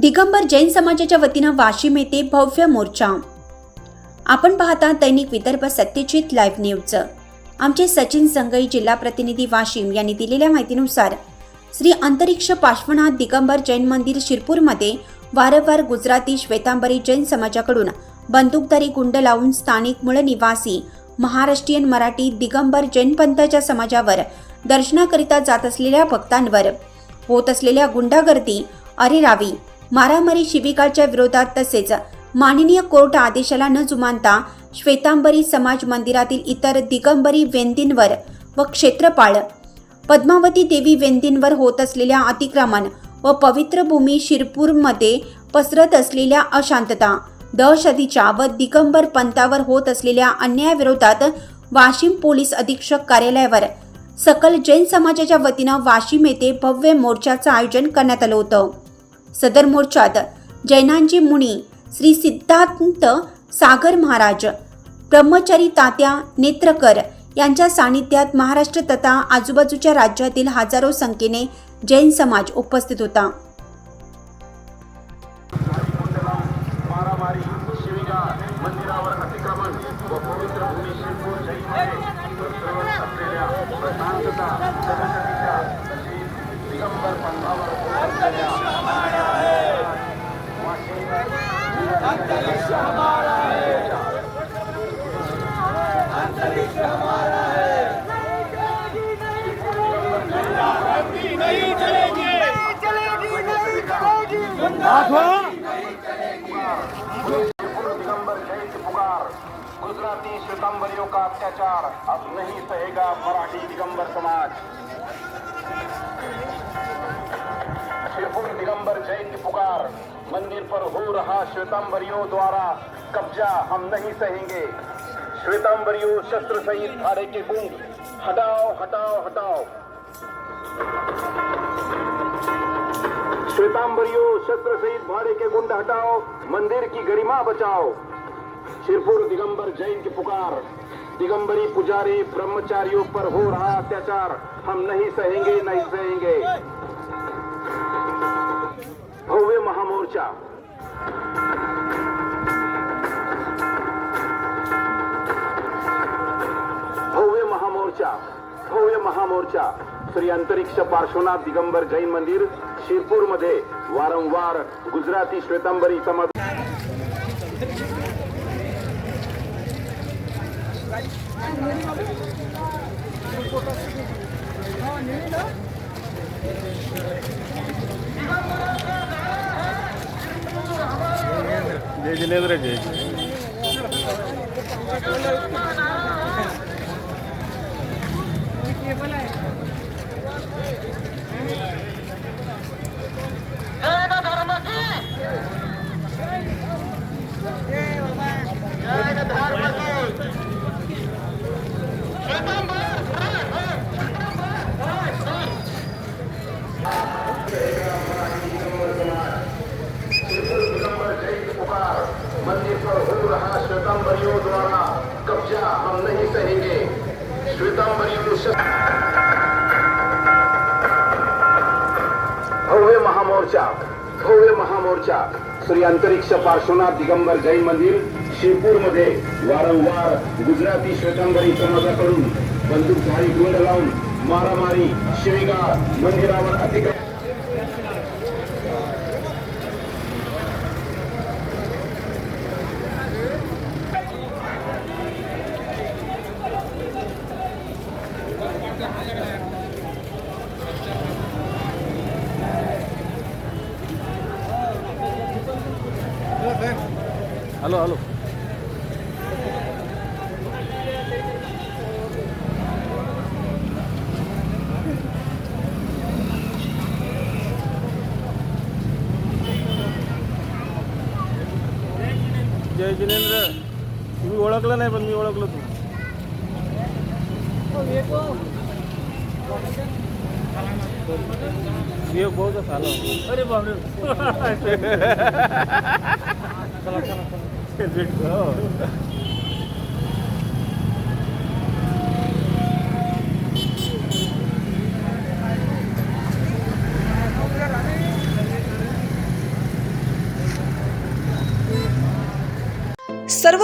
दिगंबर जैन समाजाच्या वतीनं वाशिम येथे भव्य मोर्चा. आपण पाहता दैनिक विदर्भ सत्यजित लाईव्ह न्यूज. आमचे सचिन संगई जिल्हा प्रतिनिधी वाशिम यांनी दिलेल्या माहितीनुसार श्री अंतरिक्ष पार्श्वनाथ दिगंबर जैन मंदिर शिरपूरमध्ये वारंवार गुजराती श्वेतांबरी जैन समाजाकडून बंदूकधारी गुंड लावून स्थानिक मूळ निवासी महाराष्ट्रीयन मराठी दिगंबर जैन पंथाच्या समाजावर दर्शनाकरिता जात असलेल्या भक्तांवर होत असलेल्या गुंडागर्दी अरेरावी मारामारी शिबिकाच्या विरोधात तसेच माननीय कोर्ट आदेशाला न जुमानता श्वेतांबरी समाज मंदिरातील इतर दिगंबरी वेंदींवर व क्षेत्रपाळ पद्मावती देवी वेंदींवर होत असलेल्या अतिक्रमण व पवित्र भूमी शिरपूरमध्ये पसरत असलेल्या अशांतता दहशतीच्या व दिगंबर पंथावर होत असलेल्या अन्यायाविरोधात वाशिम पोलीस अधीक्षक कार्यालयावर सकल जैन समाजाच्या वतीनं वाशिम येथे भव्य मोर्चाचं आयोजन करण्यात आलं होतं. सदर मोर्चात जैनांची मुनी श्री सिद्धांत सागर महाराज ब्रह्मचारी तात्या नेत्रकर यांच्या सानिध्यात महाराष्ट्र तथा आजूबाजूच्या राज्यातील हजारो संख्येने जैन समाज उपस्थित होता. मंदिरावर अतिक्रमण व पवित्र भूमी शिरपूर जैनमध्ये गुजराती श्वेतांबरियों का अत्याचार अब नहीं सहेगा मराठी दिगंबर समाज। शिरपुर दिगंबर की पुकार, मंदिर पर हो रहा श्वेतांबरियों द्वारा कब्जा हम नहीं सहेंगे। श्वेतांबरियों शस्त्र सहित भाड़े के गुंड हटाओ हटाओ हटाओ। श्वेतांबरियों शस्त्र सहित भाड़े के गुंड हटाओ मंदिर की गरिमा बचाओ। शिरपुर दिगंबर जैन की पुकार। दिगंबरी पुजारी ब्रह्मचारियों पर हो रहा अत्याचार। हम नहीं सहेंगे नहीं सहेंगे। भव्य महामोर्चा। भव्य महामोर्चा। भव्य महामोर्चा। श्री अंतरिक्ष पार्श्वनाथ दिगंबर जैन मंदिर शिरपूरमध्ये वारंवार गुजराती श्वेतांबरी समाज जय जिनेंद्र जय मंदिर पर हो रहा श्वेतांबरियों द्वारा कब्जा हम नहीं सहेंगे श्वेतांबरी भव्य महामोर्चा भव्य महामोर्चा श्री अंतरिक्ष पार्श्वनाथ दिगंबर जैन मंदिर शिरपूरमध्ये वारंवार गुजराती श्वेतांबरी समाजाकडून बंदूकधारी गुंड लावून मारामारी शिवीगाळ मंदिरावर अतिक्रमण हॅलो हॅलो. जय जिनेंद्र. तुम्ही ओळखलं नाही पण मी ओळखलं तू एक भाऊचा झाला अरे बापरे. চলো চলো চলো